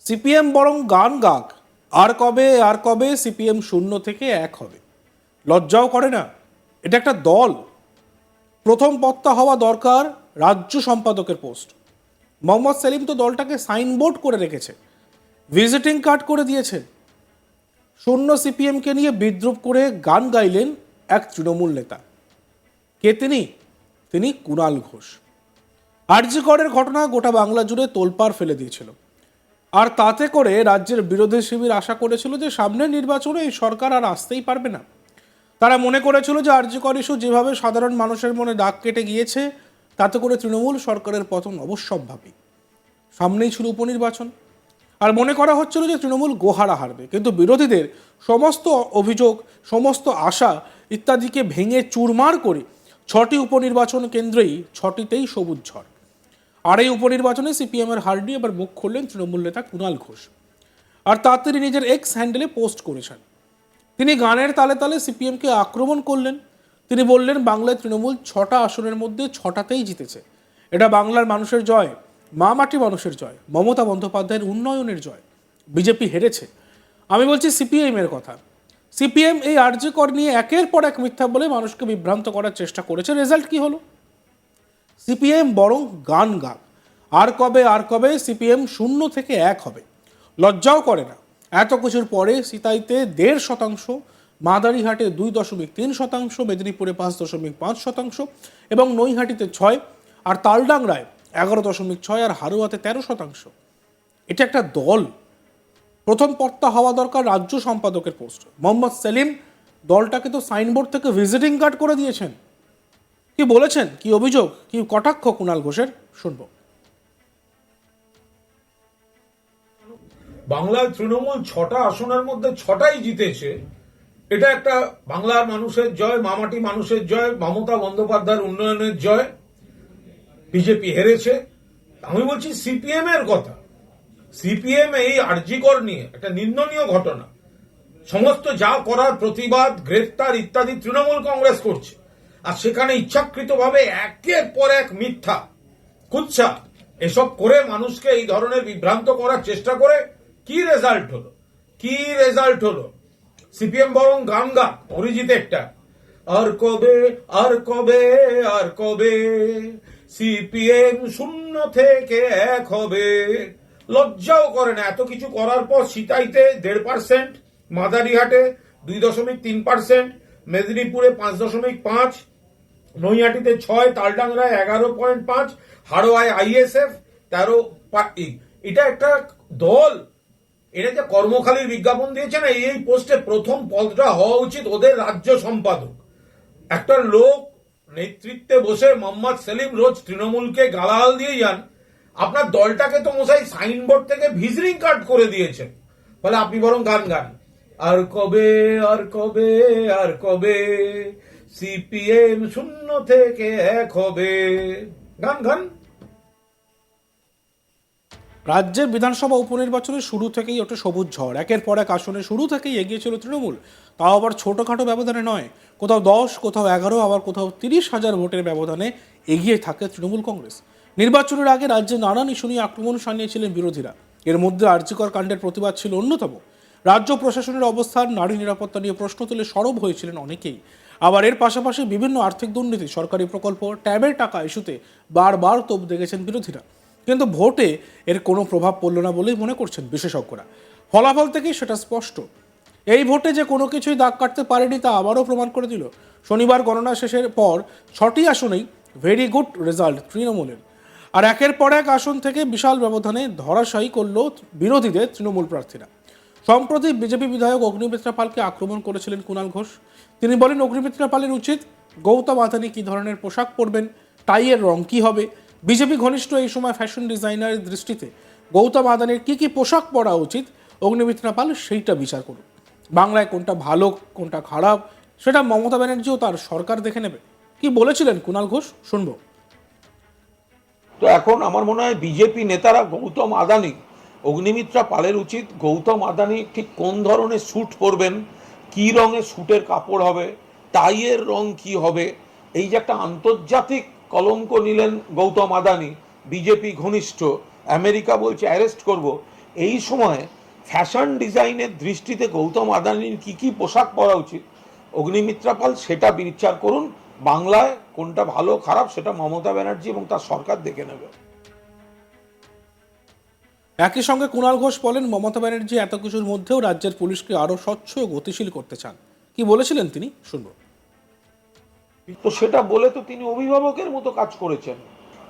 CPM বরং গান গাক। আর কবে আর কবে সিপিএম শূন্য থেকে এক হবে? লজ্জাও করে না। এটা একটা দল। প্রথম পত্তা হওয়া দরকার রাজ্য সম্পাদকের পোস্ট। মোহাম্মদ সেলিম তো দলটাকে সাইনবোর্ড করে রেখেছে। ভিজিটিং কার্ড করে দিয়েছে। শূন্য সিপিএমকে নিয়ে বিদ্রুপ করে গান গাইলেন এক তৃণমূল নেতা। কে তিনি? তিনি কুণাল ঘোষ। আরজিকরের ঘটনা গোটা বাংলা জুড়ে তোলপাড় ফেলে দিয়েছিল। আর তাতে করে রাজ্যের বিরোধী শিবির আশা করেছিল যে সামনের নির্বাচনে এই সরকার আর আসতেই পারবে না। তারা মনে করেছিল যে আরজিকর ইস্যু যেভাবে সাধারণ মানুষের মনে দাগ কেটে গিয়েছে, তাতে করে তৃণমূল সরকারের পতন অবশ্যম্ভাবী। সামনেই ছিল উপনির্বাচন। আর মনে করা হচ্ছিল যে তৃণমূল গোহারা হারবে। কিন্তু বিরোধীদের সমস্ত অভিযোগ, সমস্ত আশা ইত্যাদিকে ভেঙে চুরমার করে ছটি উপনির্বাচন কেন্দ্রেই, ছটিতেই সবুজ ঝড়। আর এই উপনির্বাচনে সিপিএমের হারডি এবার মুখ খুললেন তৃণমূল নেতা কুণাল ঘোষ। আর তা তিনি নিজের এক্স হ্যান্ডেলে পোস্ট করেছেন। তিনি গানের তালে তালে সিপিএমকে আক্রমণ করলেন। তিনি বললেন, বাংলায় তৃণমূল ছটা আসনের মধ্যে ছটাতেই জিতেছে। এটা বাংলার মানুষের জয়, মা মাটি মানুষের জয়, মমতা বন্দ্যোপাধ্যায়ের উন্নয়নের জয়। বিজেপি হেরেছে। আমি বলছি সিপিএম এর কথা। সিপিএম এই আর্যকর নিয়ে একের পর এক মিথ্যা বলে মানুষকে বিভ্রান্ত করার চেষ্টা করেছে। রেজাল্ট কি হলো? সিপিএম বরং গান গাক। আর কবে আর কবে সিপিএম শূন্য থেকে এক হবে। লজ্জাও করে না। এত কিছুর পরে সিতাইতে দেড় শতাংশ, মাদারিহাটে দুই দশমিক তিন শতাংশ, মেদিনীপুরে পাঁচ দশমিক পাঁচ শতাংশ এবং নৈহাটিতে ছয় আর তালডাংরায় এগারো দশমিক ছয় আর হারুয়াতে তেরো শতাংশ। এটা একটা দল। প্রথম পর্তা হওয়া দরকার রাজ্য সম্পাদকের পোস্ট। মোহাম্মদ সেলিম দলটাকে তো সাইনবোর্ড থেকে ভিজিটিং কার্ড করে দিয়েছেন। কি বলেছেন? কি অভিযোগ? কি কটাক্ষ কুণাল ঘোষের? শুনব। বাংলার তৃণমূল ছটা আসনের মধ্যে ছটাই জিতেছে। এটা একটা বাংলার মানুষের জয়, মামাটি মানুষের জয়, মমতা বন্দ্যোপাধ্যায়ের উন্নয়নের জয়। বিজেপি হেরেছে। আমি বলছি সিপিএম এর কথা। সিপিএম এই আর্জিকর নিয়ে একটা নিন্দনীয় ঘটনা। সমস্ত যা করার প্রতিবাদ, গ্রেফতার ইত্যাদি তৃণমূল কংগ্রেস করছে। আর সেখানে ইচ্ছাকৃতভাবে একের পর এক মিথ্যা কুচ্ছা এসব করে মানুষকে এই ধরনের বিভ্রান্ত করার চেষ্টা করে কি রেজাল্ট হলো? কি রেজাল্ট হলো? সিপিএম বরং গান গা অরিজিৎ একটা। আর কবে আর কবে আর কবে? সিপিএম শূন্য থেকে এক হবে। লজ্জাও করে না, এত কিছু করার পর সিতাইতে দেড় পার্সেন্ট মাদারিহাটে দুই দশমিক তিন পার্সেন্ট মেদিনীপুরে পাঁচ দশমিক পাঁচ নৈহাটিতে ছয়, তালডাংরায় এগারো পয়েন্ট পাঁচ, হাড়োয়ায় আইএসএফ তেরো এটা একটা দল। এটা যে কর্মখালীর বিজ্ঞাপন দিয়েছে না এই পোস্টে প্রথম পদটা হওয়া উচিত ওদের রাজ্য সম্পাদক। একটা লোক নেতৃত্বে বসে মোহাম্মদ সেলিম রোজ তৃণমূলকে গালাগাল দিয়ে যান। আপনার দলটাকে তো মশাই সাইনবোর্ড থেকে ভিজিটিং কার্ড করে দিয়েছেন। ফলে আপনি বরং গান গান। আর কবে আর কবে আর কবে? সিপিএম শূন্য থেকে এক হবে। গান গান। রাজ্যের বিধানসভা উপনির্বাচনের শুরু থেকেই ওঠে সবুজ ঝড়। একের পর এক আসনে শুরু থেকেই এগিয়েছিল তৃণমূল। তাও আবার ছোটোখাটো ব্যবধানে নয়। কোথাও দশ, কোথাও এগারো, আবার কোথাও তিরিশ হাজার ভোটের ব্যবধানে এগিয়ে থাকে তৃণমূল কংগ্রেস। নির্বাচনের আগে রাজ্যে নানান ইস্যু নিয়ে আক্রমণ সানিয়েছিলেন বিরোধীরা। এর মধ্যে আর্যিকর কাণ্ডের প্রতিবাদ ছিল অন্যতম। রাজ্য প্রশাসনের অবস্থান, নারী নিরাপত্তা নিয়ে প্রশ্ন তুলে সরব হয়েছিলেন অনেকেই। আবার এর পাশাপাশি বিভিন্ন আর্থিক দুর্নীতি, সরকারি প্রকল্প, ট্যাবের টাকা ইস্যুতে বারবার তোপ দেখেছেন বিরোধীরা। কিন্তু ভোটে এর কোনো প্রভাব পড়ল না বলেই মনে করছেন বিশেষজ্ঞরা। ফলাফল থেকেই সেটা স্পষ্ট। এই ভোটে যে কোনো কিছুই দাগ কাটতে পারেনি তা আবারও প্রমাণ করে দিল। শনিবার গণনা শেষের পর ছটি আসনেই ভেরি গুড রেজাল্ট তৃণমূলের। আর একের পর এক আসন থেকে বিশাল ব্যবধানে ধরাশায়ী করল বিরোধীদের তৃণমূল প্রার্থীরা। সম্প্রতি বিজেপি বিধায়ক অগ্নিমিত্রা পালকে আক্রমণ করেছিলেন কুণাল ঘোষ। তিনি বলেন, অগ্নিমিত্রা পালের উচিত। গৌতম আদানি কী ধরনের পোশাক পরবেন? টাইয়ের রং কী হবে? বিজেপি ঘনিষ্ঠ এই সময় ফ্যাশন ডিজাইনারের দৃষ্টিতে গৌতম আদানির কী কী পোশাক পরা উচিত? অগ্নিমিত্রা পাল সেইটা বিচার করুন বাংলায় কোনটা ভালো, কোনটা খারাপ, সেটা মমতা ব্যানার্জিও তার সরকার দেখে নেবে। কি বলেছিলেন কুণাল ঘোষ? শুনব। তো এখন আমার মনে হয় বিজেপি নেতারা গৌতম আদানি অগ্নিমিত্রা পালের উচিত। গৌতম আদানি ঠিক কোন ধরনের স্যুট পরবেন? কি রঙের স্যুটের কাপড় হবে? টাইয়ের রং কি হবে? এই যে একটা আন্তর্জাতিক কলঙ্ক নিলেন গৌতম আদানি, বিজেপি ঘনিষ্ঠ, আমেরিকা বলছে অ্যারেস্ট করব। এই সময় ফ্যাশন ডিজাইনের দৃষ্টিতে গৌতম আদানির কি কি পোশাক পরা উচিত? অগ্নিমিত্রা পাল সেটা বিচার করুন। বাংলায় কোনটা ভালো খারাপ সেটা মমতা ব্যানার্জি এবং তার সরকার দেখে নেবে। একই সঙ্গে কুণাল ঘোষ বলেন, মমতা ব্যানার্জি এত কিছুর মধ্যেও রাজ্যের পুলিশকে আরও স্বচ্ছ ও গতিশীল করতে চান। কি বলেছিলেন তিনি? শুনব। তো সেটা বলে তো তিনি অভিভাবকের মতো কাজ করেছেন।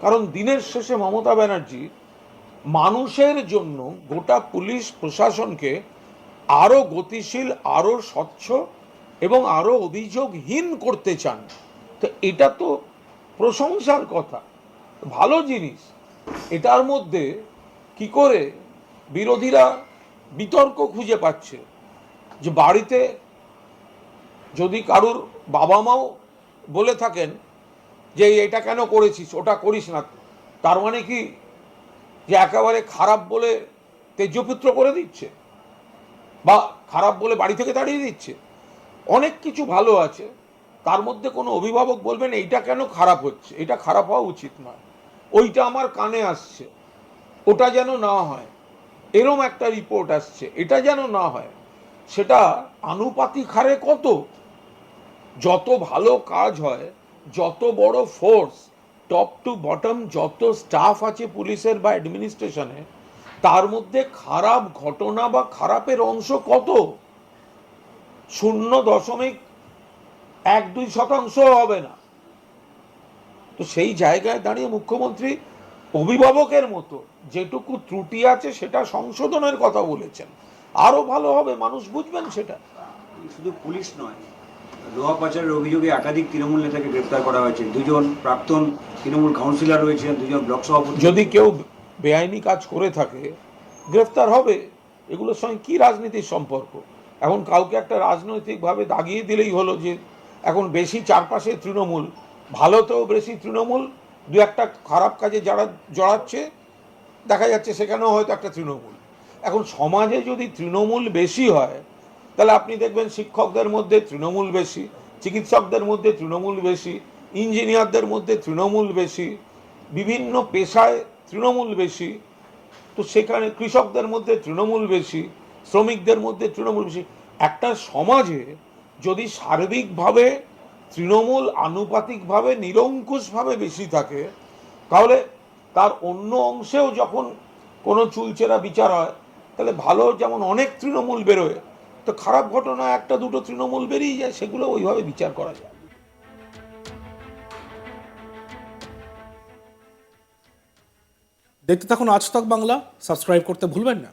কারণ দিনের শেষে মমতা ব্যানার্জি মানুষের জন্য গোটা পুলিশ প্রশাসনকে আরও গতিশীল, আরও স্বচ্ছ এবং আরও অভিযোগহীন করতে চান। তো এটা তো প্রশংসার কথা। ভালো জিনিস। এটার মধ্যে কি করে বিরোধীরা বিতর্ক খুঁজে পাচ্ছে যে বাড়িতে যদি কারুর বাবা মাও বলে থাকেন যে এটা কেন করেছিস, ওটা করিস না, তার মানে কি যে একেবারে খারাপ বলে তেজপুত্র করে দিচ্ছে? বা খারাপ বলে বাড়ি থেকে তাড়িয়ে দিচ্ছে? অনেক কিছু ভালো আছে, তার মধ্যে কোনো অভিভাবক বলবেন, এইটা কেন খারাপ হচ্ছে? এটা খারাপ হওয়া উচিত নয়। ওইটা আমার কানে আসছে। ওটা যেন না হয়। এরম একটা রিপোর্ট আসছে। এটা যেন না হয়। সেটা আনুপাতিক হারে কত? যত ভালো কাজ হয়, যত বড় ফোর্স টপ টু বটম যত স্টাফ আছে পুলিশের বা অ্যাডমিনিস্ট্রেশনে তার মধ্যে খারাপ ঘটনা বা খারাপের অংশ কত? শূন্য দশমিক এক দুই শতাংশ হবে না। তো সেই জায়গায় দাঁড়িয়ে মুখ্যমন্ত্রী অভিভাবকের মতো যেটুকু ত্রুটি আছে সেটা সংশোধনের কথা বলেছেন। আরও ভালো হবে মানুষ বুঝবেন সেটা। শুধু পুলিশ নয় লোহা পাচারের অভিযোগে একাধিক তৃণমূল নেতাকে গ্রেপ্তার করা হয়েছে। দুজন প্রাক্তন তৃণমূল কাউন্সিলর রয়েছেন দুজন ব্লক সভাপতি। যদি কেউ বেআইনি কাজ করে থাকে গ্রেফতার হবে। এগুলোর সঙ্গে কি রাজনীতির সম্পর্ক? এখন কাউকে একটা রাজনৈতিকভাবে দাগিয়ে দিলেই হলো যে এখন বেশি চারপাশে তৃণমূল ভালোতেও বেশি তৃণমূল দু একটা খারাপ কাজে যারা জড়াচ্ছে, দেখা যাচ্ছে সেখানেও হয়তো একটা তৃণমূল। এখন সমাজে যদি তৃণমূল বেশি হয়, তাহলে আপনি দেখবেন শিক্ষকদের মধ্যে তৃণমূল বেশি, চিকিৎসকদের মধ্যে তৃণমূল বেশি, ইঞ্জিনিয়ারদের মধ্যে তৃণমূল বেশি, বিভিন্ন পেশায় তৃণমূল বেশি, তো সেখানে কৃষকদের মধ্যে তৃণমূল বেশি, শ্রমিকদের মধ্যে তৃণমূল বেশি। একটা সমাজে যদি সার্বিকভাবে তৃণমূল আনুপাতিকভাবে নিরঙ্কুশভাবে বেশি থাকে, তাহলে তার অন্য অংশেও যখন কোনো চুলচেরা বিচার হয়, তাহলে ভালো যেমন অনেক তৃণমূল বেরোয়, তো খারাপ ঘটনা একটা দুটো তৃণমূল বেরিয়ে যায়, সেগুলো ওইভাবে বিচার করা যায়। দেখতে থাকুন আজ তক বাংলা, সাবস্ক্রাইব করতে ভুলবেন না।